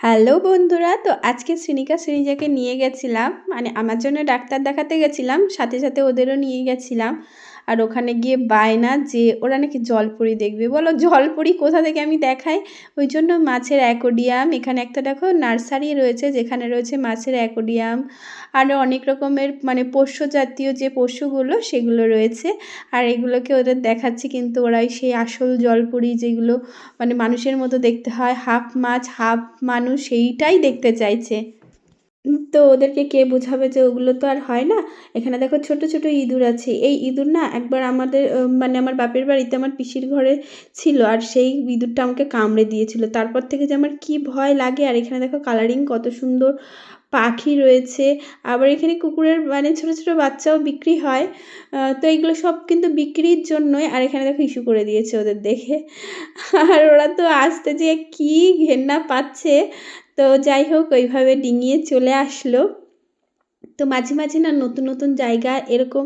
Hello বন্ধুরা, তো আজকে শ্রীনিকা শ্রীনিজাকে নিয়ে গেছিলাম। মানে আমার জন্য ডাক্তার দেখাতে গেছিলাম, সাথে সাথে ওদেরও নিয়ে গেছিলাম। আর ওখানে গিয়ে বায়না যে ওরা নাকি জলপুরি দেখবে। বলো জলপুরি কোথা থেকে আমি দেখাই? ওই জন্য মাছের অ্যাকোডিয়াম, এখানে একটা দেখো নার্সারি রয়েছে যেখানে রয়েছে মাছের অ্যাকোডিয়াম। আরও অনেক রকমের মানে পোষ্য জাতীয় যে পশুগুলো সেগুলো রয়েছে। আর এগুলোকে ওদের দেখাচ্ছি কিন্তু ওরাই সেই আসল জলপুরি যেগুলো মানে মানুষের মতো দেখতে হয়। হাফ মাছ, হাফ মানুষ, সেইটাই দেখতে চাইছে। তো ওদেরকে কে বোঝাবে যে ওগুলো তো আর হয় না? এখানে দেখো ছোট ছোট ইঁদুর আছে। এই ইঁদুর না একবার আমাদের মানে আমার বাপের বাড়িতে আমার পিসির ঘরে ছিল আর সেই ইঁদুরটা আমাকে কামড়ে দিয়েছিল। তারপর থেকে যে আমার কি ভয় লাগে, আর এখানে দেখো কালারিং কত সুন্দর পাখি রয়েছে। আবার এখানে কুকুরের মানে ছোট ছোট বাচ্চাও বিক্রি হয়। তো এগুলো সব কিন্তু বিক্রির জন্যই আর এখানে দেখো ইস্যু করে দিয়েছে ওদের দেখে। আর ওরা তো আসতে যে কি ঘেন্না পাচ্ছে। তো যাই হোক, ওইভাবে ডিঙিয়ে চলে আসলো। তো মাঝে মাঝে না নতুন নতুন জায়গা এরকম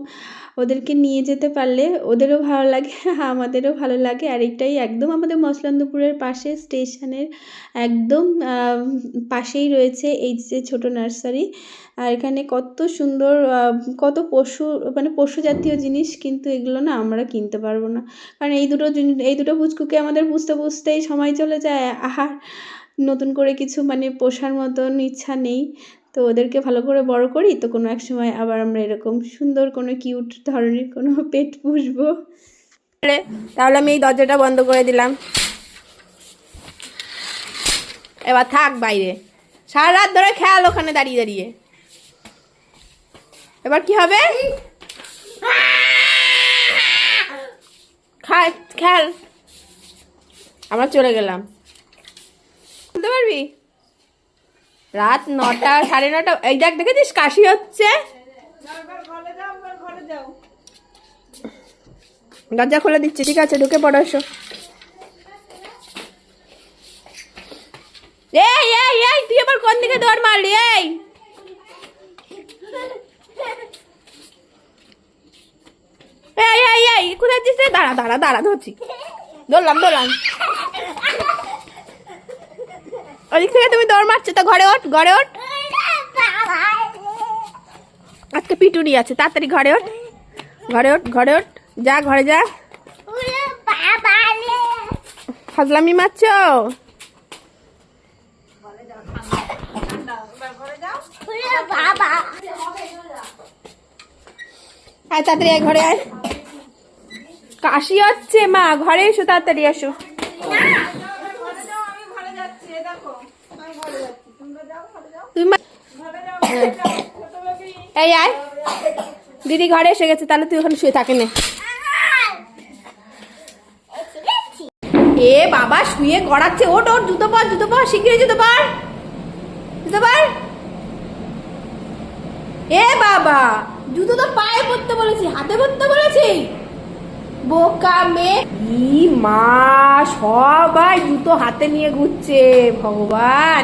ওদেরকে নিয়ে যেতে পারলে ওদেরও ভালো লাগে, আমাদেরও ভালো লাগে। আর এটাই একদম আমাদের মসলন্দপুরের পাশে স্টেশনের একদম পাশেই রয়েছে এই যে ছোটো নার্সারি। আর এখানে কত সুন্দর কত পশু মানে পশু জাতীয় জিনিস কিন্তু এগুলো না আমরা কিনতে পারব না। কারণ এই দুটো এই দুটো পুচকুকে আমাদের বুঝতে বুঝতেই সময় চলে যায়। আর নতুন করে কিছু মানে পোষার মতন ইচ্ছা নেই। তো ওদেরকে ভালো করে বড় করি, তো কোনো এক সময় আবার আমরা এরকম সুন্দর কোনো কিউট ধরনের কোনো পেট পুষবো। তাহলে আমি এই দরজাটা বন্ধ করে দিলাম। এবার থাক বাইরে। সারা রাত ধরে খেয়াল ওখানে দাঁড়িয়ে দাঁড়িয়ে। এবার কি হবে? খায় খেয়াল। আমরা চলে গেলাম। বুঝতে পারবি? রাত নটা, সাড়ে নটা, এই দেখ, দেখেছিস কাশি হচ্ছে? দরজা খুলে দিচ্ছি, ঠিক আছে, ঢুকে পড়ো তুই আবার কোন দিকে দৌড় মারলি? এই! কোথায়? দাঁড়া দাঁড়া দাঁড়া, ধরছি। দৌড়লাম দৌড়লাম। ওদিক থেকে তুমি দৌড় মারছো, তো ঘরে ওঠ ঘরে ওঠ। আজকে পিটুনি আছে, তাড়াতাড়ি ঘরে ওঠ। ঘরে ওঠ ঘরে ওঠ। যা, ঘরে যা। ফাজলামি মারছো? তাড়াতাড়ি আয়, ঘরে আয়। কাশি হচ্ছে, মা। ঘরে এসো, তাড়াতাড়ি এসো তুমি মা- এই আয়। দিদি ঘরে এসে গেছে, তাহলে তুই ওখানে শুয়ে থাকে নে। এ বাবা, শুয়ে গড়াচ্ছে ওট ওট জুতো পর জুতো পর, শিগগিরই জুতো পর। জুতো পর। এ বাবা, জুতো তো পায়ে পরতে বলেছি, হাতে পরতে বলেছি। বোকা মেয়ে। ই মা, সবাই জুতো হাতে নিয়ে ঘুরছে, ভগবান।